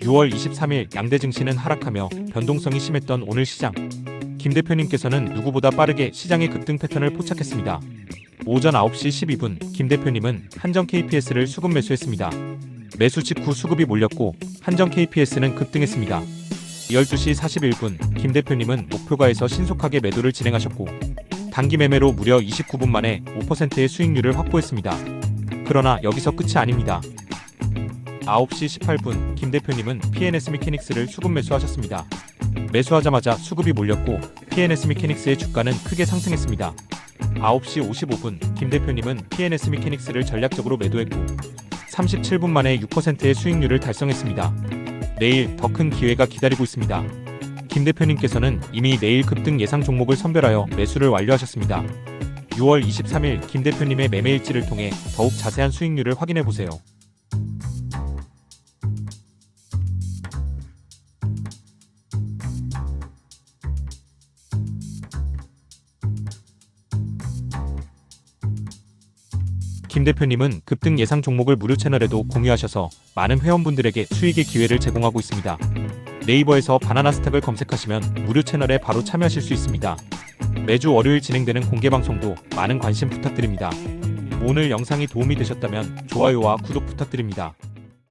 6월 23일 양대 증시는 하락하며 변동성이 심했던 오늘 시장. 김 대표님께서는 누구보다 빠르게 시장의 급등 패턴을 포착했습니다. 오전 9시 12분 김 대표님은 한정 KPS를 수급 매수했습니다. 매수 직후 수급이 몰렸고 한정 KPS는 급등했습니다. 12시 41분 김 대표님은 목표가에서 신속하게 매도를 진행하셨고 단기 매매로 무려 29분 만에 5%의 수익률을 확보했습니다. 그러나 여기서 끝이 아닙니다. 9시 18분 김 대표님은 PNS 미케닉스를 수급 매수하셨습니다. 매수하자마자 수급이 몰렸고 PNS 미케닉스의 주가는 크게 상승했습니다. 9시 55분 김 대표님은 PNS 미케닉스를 전략적으로 매도했고 37분 만에 6%의 수익률을 달성했습니다. 내일 더 큰 기회가 기다리고 있습니다. 김 대표님께서는 이미 내일 급등 예상 종목을 선별하여 매수를 완료하셨습니다. 6월 23일 김 대표님의 매매 일지를 통해 더욱 자세한 수익률을 확인해 보세요. 김 대표님은 급등 예상 종목을 무료 채널에도 공유하셔서 많은 회원분들에게 수익의 기회를 제공하고 있습니다. 네이버에서 바나나 스탁을 검색하시면 무료 채널에 바로 참여하실 수 있습니다. 매주 월요일 진행되는 공개 방송도 많은 관심 부탁드립니다. 오늘 영상이 도움이 되셨다면 좋아요와 구독 부탁드립니다.